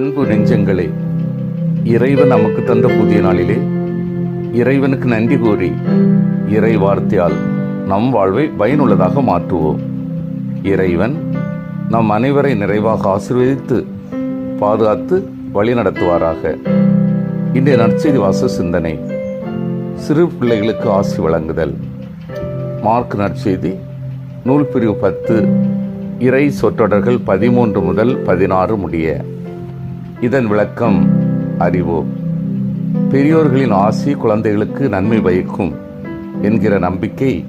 அன்பு நெஞ்சங்களே இறைவன் நமக்கு தந்த புதிய நாளிலே இறைவனுக்கு நன்றி கூறி இறை வார்த்தையால் நம் வாழ்வை பயனுள்ளதாக மாற்றுவோம். இறைவன் நம் அனைவரை நிறைவாக ஆசீர்வதித்து பாதுகாத்து வழிநடத்துவாராக இன்றைய நற்செய்தி வாச சிந்தனை சிறு பிள்ளைகளுக்கு ஆசி வழங்குதல். மார்க் நற்செய்தி நூல் பிரிவு பத்து இறை சொற்றொடர்கள் பதிமூன்று முதல் பதினாறு முடிய. இதன் விளக்கம் அறிவோம். பெரியோர்களின் ஆசி குழந்தைகளுக்கு நன்மை பயக்கும் என்கிற நம்பிக்கை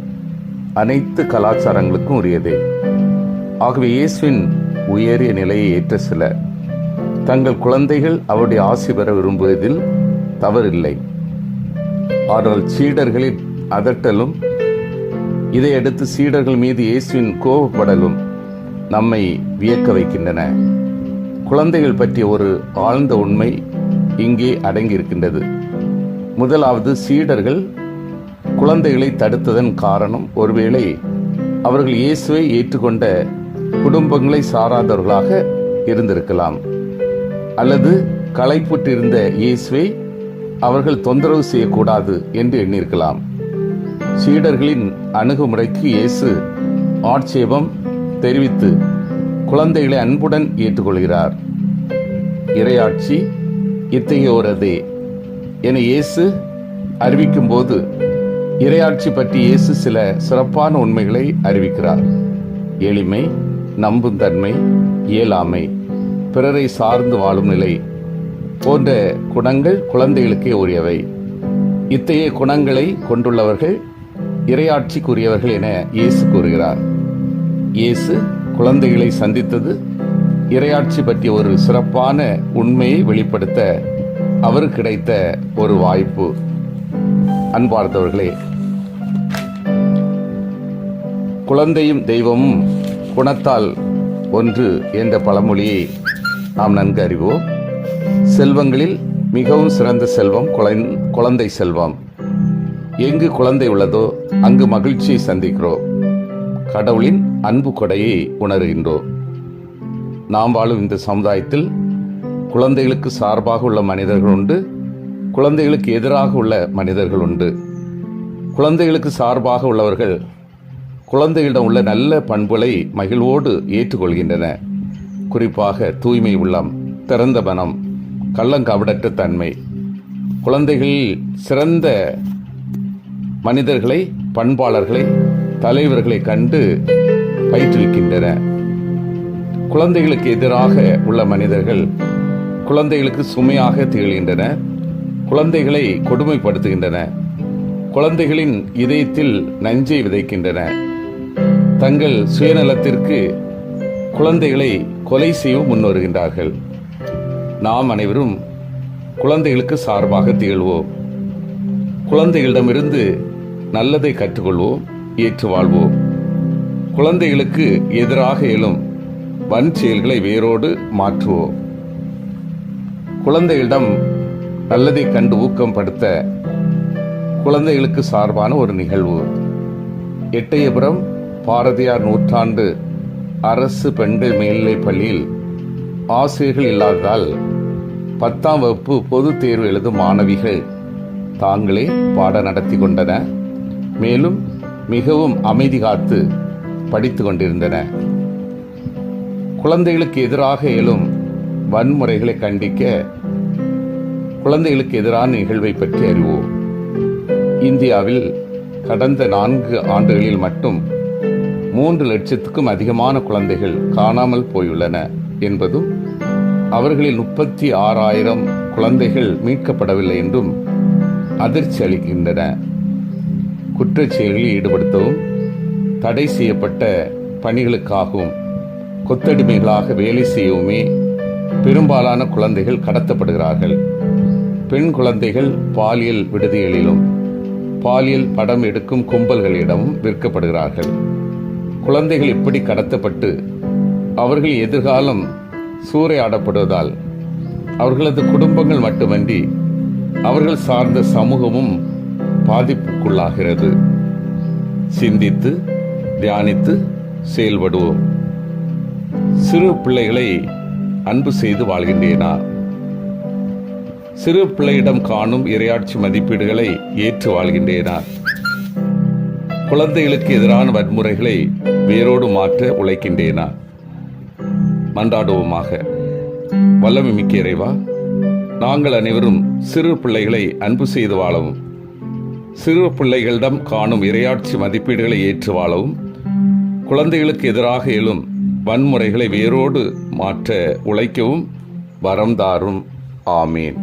அனைத்து கலாச்சாரங்களுக்கும் உரியதே. ஆகவே இயேசுவின் உயரிய நிலையை ஏற்ற சில தங்கள் குழந்தைகள் அவருடைய ஆசி பெற விரும்புவதில் தவறில்லை. ஆனால் சீடர்களின் அதட்டலும் இதையடுத்து சீடர்கள் மீது இயேசுவின் கோபப்படலும் நம்மை வியக்க வைக்கின்றன. குழந்தைகள் பற்றிய ஒரு ஆழ்ந்த உண்மை இங்கே அடங்கியிருக்கின்றது. முதலாவது சீடர்கள் குழந்தைகளை தடுத்ததன் காரணம் ஒருவேளை அவர்கள் இயேசுவை ஏற்றுக்கொண்ட குடும்பங்களை சாராதவர்களாக இருந்திருக்கலாம். அல்லது களைப்புற்றிருந்த இயேசுவை அவர்கள் தொந்தரவு செய்யக்கூடாது என்று எண்ணியிருக்கலாம். சீடர்களின் அணுகுமுறைக்கு இயேசு ஆட்சேபம் தெரிவித்து குழந்தைகளை அன்புடன் ஏற்றுக்கொள்கிறார். இறையாட்சி இத்தகையோரதே என இயேசு அறிவிக்கும் போது இறையாட்சி பற்றி இயேசு சில சிறப்பான உண்மைகளை அறிவிக்கிறார். எளிமை நம்பும் தன்மை இயலாமை பிறரை சார்ந்து வாழும் நிலை போன்ற குணங்கள் குழந்தைகளுக்கே உரியவை. இத்தகைய குணங்களை கொண்டுள்ளவர்கள் இரையாட்சிக்குரியவர்கள் என இயேசு கூறுகிறார். இயேசு குழந்தைகளை சந்தித்தது இறையாட்சி பற்றிய ஒரு சிறப்பான உண்மையை வெளிப்படுத்த அவருக்கு கிடைத்த ஒரு வாய்ப்பு. அன்பார்ந்தவர்களே குழந்தையும் தெய்வமும் குணத்தால் ஒன்று என்ற பழமொழியை நாம் நன்கு அறிவோம். செல்வங்களில் மிகவும் சிறந்த செல்வம் குழந்- குழந்தை செல்வம். எங்கு குழந்தை உள்ளதோ அங்கு மகிழ்ச்சியை சந்திக்கிறோம். கடவுளின் அன்பு கொடையை உணர்கின்றோம் நாம் வாழும் இந்த சமுதாயத்தில் குழந்தைகளுக்கு சார்பாக உள்ள மனிதர்கள் உண்டு குழந்தைகளுக்கு எதிராக உள்ள மனிதர்கள் உண்டு. குழந்தைகளுக்கு சார்பாக உள்ளவர்கள் குழந்தைகளிடம் உள்ள நல்ல பண்புகளை மகிழ்வோடு ஏற்றுக்கொள்கின்றன. குறிப்பாக தூய்மை உள்ளம் திறந்த மனம் கள்ளங்கபடற்ற தன்மை. குழந்தைகளில் சிறந்த மனிதர்களை பண்பாளர்களை தலைவர்களை கண்டு பயிற்றுவிக்கின்றன. குழந்தைகளுக்கு எதிராக உள்ள மனிதர்கள் குழந்தைகளுக்கு சுமையாக திகழ்கின்றன. குழந்தைகளை கொடுமைப்படுத்துகின்றன. குழந்தைகளின் இதயத்தில் நஞ்சை விதைக்கின்றன. தங்கள் சுயநலத்திற்கு குழந்தைகளை கொலை செய்ய முன்வருகின்றார்கள். நாம் அனைவரும் குழந்தைகளுக்கு சார்பாக திகழ்வோம். குழந்தைகளிடமிருந்து நல்லதை கற்றுக்கொள்வோம். ஏற்று வாழ்வோம். குழந்தைகளுக்கு எதிராக எழும் வன் செயல்களை வேரோடு மாற்றுவோம். குழந்தைகளிடம் நல்லதை கண்டு ஊக்கம் படுத்த குழந்தைகளுக்கு சார்பான ஒரு நிகழ்வு. எட்டயபுரம் பாரதியார் நூற்றாண்டு அரசு பெண்கள் மேல்நிலைப் பள்ளியில் ஆசிரியர்கள் இல்லாததால் பத்தாம் வகுப்பு பொதுத் தேர்வு எழுதும் மாணவிகள் தாங்களே பாட நடத்தி கொண்டன மேலும் மிகவும் அமைதி காத்து படித்து கொண்டிருந்தன. குழந்தைகளுக்கு எதிராக எழும் வன்முறைகளை கண்டிக்க குழந்தைகளுக்கு எதிரான நிகழ்வை பற்றி அறிவோம். இந்தியாவில் கடந்த நான்கு ஆண்டுகளில் மட்டும் மூன்று லட்சத்துக்கும் அதிகமான குழந்தைகள் காணாமல் போயுள்ளன என்பதும் அவர்களில் முப்பத்தி ஆறாயிரம் குழந்தைகள் மீட்கப்படவில்லை என்றும் அதிர்ச்சி அளிக்கின்றன. குற்றச் செயல்களில் ஈடுபடுத்தவும் தடை செய்யப்பட்ட பணிகளுக்காகவும் கொத்தடிமைகளாக வேலை செய்யவுமே பெரும்பாலான குழந்தைகள் கடத்தப்படுகிறார்கள். பெண் குழந்தைகள் பாலியல் விடுதிகளிலும் பாலியல் படம் எடுக்கும் கும்பல்களிடமும் விற்கப்படுகிறார்கள். குழந்தைகள் இப்படி கடத்தப்பட்டு அவர்கள் எதிர்காலம் சூறையாடப்படுவதால் அவர்களது குடும்பங்கள் மட்டுமன்றி அவர்கள் சார்ந்த சமூகமும் பாதிப்புக்குள்ளாகிறது. சிந்தித்து தியானித்து செயல்படுவோம். சிறு பிள்ளைகளை அன்பு செய்து வாழ்கின்றேனா? சிறு பிள்ளையிடம் காணும் இரையாட்சி மதிப்பீடுகளை ஏற்று வாழ்கின்றேனா? குழந்தைகளுக்கு எதிரான வன்முறைகளை வேரோடு மாற்ற உழைக்கின்றேனா? மன்றாடுவோமாக. வல்லமை மிக்க இறைவா நாங்கள் அனைவரும் சிறு பிள்ளைகளை அன்பு செய்து வாழவும். சிறு பிள்ளைகளிடம் காணும் இரையாட்சி மதிப்பீடுகளை ஏற்று வாழவும் குழந்தைகளுக்கு எதிராக எழும் வன்முறைகளை வேரோடு மாற்ற உழைக்கவும் வரம் தாரும். ஆமீன்.